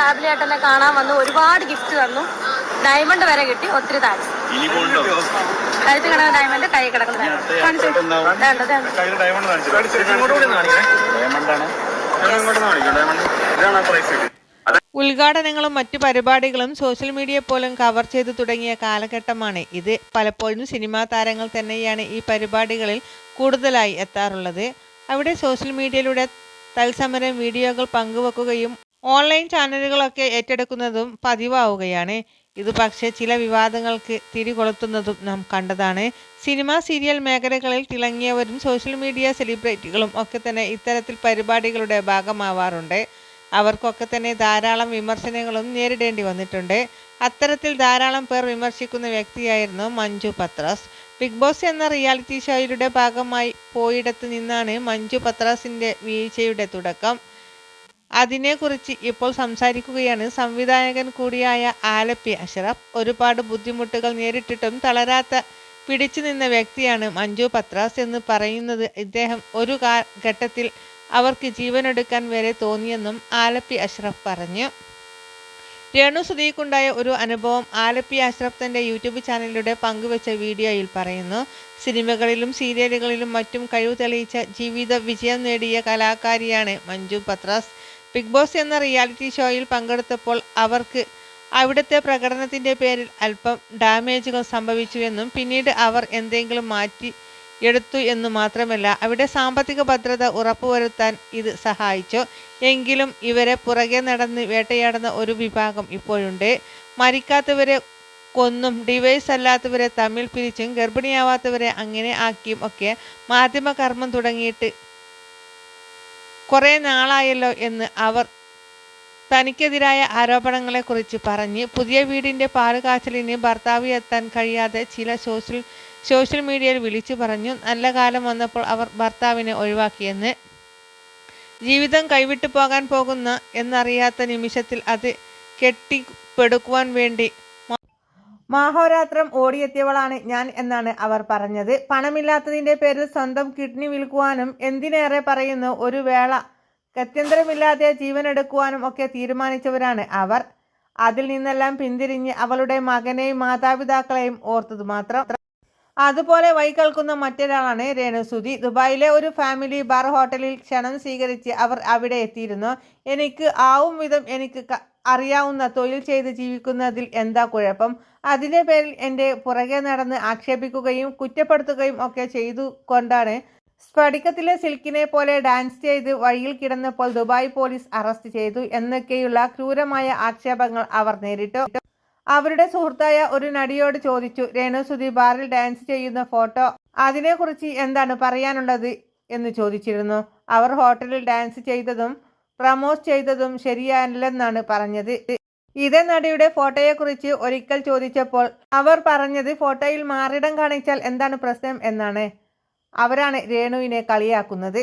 Happily ഏട്ടനെ കാണാൻ വന്നു. ഒരുപാട് ഗിഫ്റ്റ് തന്നു. ഡയമണ്ട് വരെ കിട്ടി. ഒത്തിരി താങ്ക്സ് കഴുത്ത് കിടക്കുന്ന ഡയമണ്ട് കൈ കിടക്കുന്ന ഡയമണ്ട് കാണിച്ചു വേണ്ട വേണ്ട. ഡയമണ്ട് കാണിച്ചു ഇങ്ങോട്ട് കൂടി കാണിക്കണേ. ഡയമണ്ടാണ് ഇങ്ങോട്ട് കാണിക്കും. ഡയമണ്ട് ഇതാണ് പ്രൈസ് കിട്ടി ഉദ്ഘാടനങ്ങളും മറ്റു പരിപാടികളും സോഷ്യൽ മീഡിയ പോലും കവർ ചെയ്തു തുടങ്ങിയ കാലഘട്ടമാണ് ഇത്. പലപ്പോഴും സിനിമാ താരങ്ങൾ തന്നെയാണ് ഈ പരിപാടികളിൽ കൂടുതലായി എത്താറുള്ളത്. അവിടെ സോഷ്യൽ മീഡിയയിലൂടെ തത്സമരം വീഡിയോകൾ പങ്കുവെക്കുകയും ഓൺലൈൻ ചാനലുകളൊക്കെ ഏറ്റെടുക്കുന്നതും പതിവാവുകയാണ്. ഇത് പക്ഷേ ചില വിവാദങ്ങൾക്ക് തിരികൊളുത്തുന്നതും നാം കണ്ടതാണ്. സിനിമ സീരിയൽ മേഖലകളിൽ തിളങ്ങിയവരും സോഷ്യൽ മീഡിയ സെലിബ്രിറ്റികളും ഒക്കെ തന്നെ ഇത്തരത്തിൽ പരിപാടികളുടെ ഭാഗമാവാറുണ്ട്. അവർക്കൊക്കെ തന്നെ ധാരാളം വിമർശനങ്ങളും നേരിടേണ്ടി വന്നിട്ടുണ്ട്. അത്തരത്തിൽ ധാരാളം പേർ വിമർശിക്കുന്ന വ്യക്തിയായിരുന്നു മഞ്ജു പത്രാസ്. ബിഗ് ബോസ് എന്ന റിയാലിറ്റി ഷോയിലൂടെ ഭാഗമായി പോയിടത്ത് നിന്നാണ് മഞ്ജു പത്രാസിന്റെ വീഴ്ചയുടെ തുടക്കം. അതിനെക്കുറിച്ച് ഇപ്പോൾ സംസാരിക്കുകയാണ് സംവിധായകൻ കൂടിയായ ആലപ്പി അഷറഫ്. ഒരുപാട് ബുദ്ധിമുട്ടുകൾ നേരിട്ടിട്ടും തളരാത്ത പിടിച്ചു നിന്ന വ്യക്തിയാണ് മഞ്ജു പത്രാസ് എന്ന് പറയുന്നത് ഇദ്ദേഹം ഒരു ഘട്ടത്തിൽ അവർക്ക് ജീവനെടുക്കാൻ വരെ തോന്നിയെന്നും ആലപ്പി അഷ്റഫ് പറഞ്ഞു. രേണു സുധീക്കുണ്ടായ ഒരു അനുഭവം ആലപ്പി അഷ്റഫ് തന്റെ യൂട്യൂബ് ചാനലിലൂടെ പങ്കുവച്ച വീഡിയോയിൽ പറയുന്നു. സിനിമകളിലും സീരിയലുകളിലും മറ്റും കഴിവ് തെളിയിച്ച ജീവിത വിജയം നേടിയ കലാകാരിയാണ് മഞ്ജു പത്രാസ്. ബിഗ് ബോസ് എന്ന റിയാലിറ്റി ഷോയിൽ പങ്കെടുത്തപ്പോൾ അവർക്ക് അവിടുത്തെ പ്രകടനത്തിന്റെ പേരിൽ അല്പം ഡാമേജുകൾ സംഭവിച്ചുവെന്നും പിന്നീട് അവർ എന്തെങ്കിലും മാറ്റി എടുത്തു എന്നു മാത്രമല്ല അവിടെ സാമ്പത്തിക ഭദ്രത ഉറപ്പുവരുത്താൻ ഇത് സഹായിച്ചു. എങ്കിലും ഇവരെ പുറകെ നടന്ന് വേട്ടയാടുന്ന ഒരു വിഭാഗം ഇപ്പോഴുണ്ട്. മരിക്കാത്തവരെ കൊന്നും ഡിവൈസ് അല്ലാത്തവരെ തമ്മിൽ പിരിച്ചും ഗർഭിണിയാവാത്തവരെ അങ്ങനെ ആക്കിയും ഒക്കെ മാധ്യമകർമ്മം തുടങ്ങിയിട്ട് കുറേ നാളായല്ലോ എന്ന് അവർ തനിക്കെതിരായ ആരോപണങ്ങളെക്കുറിച്ച് പറഞ്ഞ് പുതിയ വീടിന്റെ പാലുകാച്ചലിന് ഭർത്താവ് എത്താൻ കഴിയാതെ ചില സോഷ്യൽ സോഷ്യൽ മീഡിയയിൽ വിളിച്ചു പറഞ്ഞു. നല്ല കാലം വന്നപ്പോൾ അവർ ഭർത്താവിനെ ഒഴിവാക്കിയെന്ന്. ജീവിതം കൈവിട്ടു പോകാൻ പോകുന്ന എന്നറിയാത്ത നിമിഷത്തിൽ അത് കെട്ടിപ്പെടുക്കുവാൻ വേണ്ടി മാഹോരാത്രം ഓടിയെത്തിയവളാണ് ഞാൻ എന്നാണ് അവർ പറഞ്ഞത്. പണമില്ലാത്തതിന്റെ പേരിൽ സ്വന്തം കിഡ്നി വിൽക്കുവാനും എന്തിനേറെ പറയുന്നു ഒരു വേള ഗത്യന്തരമില്ലാതെ ജീവനെടുക്കുവാനും ഒക്കെ തീരുമാനിച്ചവരാണ് അവർ. അതിൽ നിന്നെല്ലാം പിന്തിരിഞ്ഞ് അവളുടെ മകനെയും മാതാപിതാക്കളെയും ഓർത്തത് മാത്രം. അതുപോലെ വൈകൽക്കുന്ന മറ്റൊരാളാണ് രേണുസുതി. ദുബായിലെ ഒരു ഫാമിലി ബാർ ഹോട്ടലിൽ ക്ഷണം സ്വീകരിച്ച് അവർ അവിടെ എത്തിയിരുന്നു. എനിക്ക് ആവും വിധം എനിക്ക് അറിയാവുന്ന തൊഴിൽ ചെയ്ത് ജീവിക്കുന്നതിൽ എന്താ കുഴപ്പം? അതിന്റെ പേരിൽ എന്റെ പുറകെ നടന്ന് ആക്ഷേപിക്കുകയും കുറ്റപ്പെടുത്തുകയും ഒക്കെ ചെയ്തു കൊണ്ടാണ് സ്ഫടികത്തിലെ സിൽക്കിനെ പോലെ ഡാൻസ് ചെയ്ത് വഴിയിൽ കിടന്നപ്പോൾ ദുബായ് പോലീസ് അറസ്റ്റ് ചെയ്തു എന്നൊക്കെയുള്ള ക്രൂരമായ ആക്ഷേപങ്ങൾ അവർ നേരിട്ടു. അവരുടെ സുഹൃത്തായ ഒരു നടിയോട് ചോദിച്ചു രേണു സുധി ബാറിൽ ഡാൻസ് ചെയ്യുന്ന ഫോട്ടോ അതിനെക്കുറിച്ച് എന്താണ് പറയാനുള്ളത്? എന്ന് ചോദിച്ചിരുന്നു. അവർ ഹോട്ടലിൽ ഡാൻസ് ചെയ്തതും പ്രമോസ് ചെയ്തതും ശരിയല്ലെന്നാണ് പറഞ്ഞത്. ഇതേ നടിയുടെ ഫോട്ടോയെക്കുറിച്ച് ഒരിക്കൽ ചോദിച്ചപ്പോൾ അവർ പറഞ്ഞത് ഫോട്ടോയിൽ മാറിടം കാണിച്ചാൽ എന്താണ് പ്രശ്നം എന്നാണ്. അവരാണ് രേണുവിനെ കളിയാക്കുന്നത്.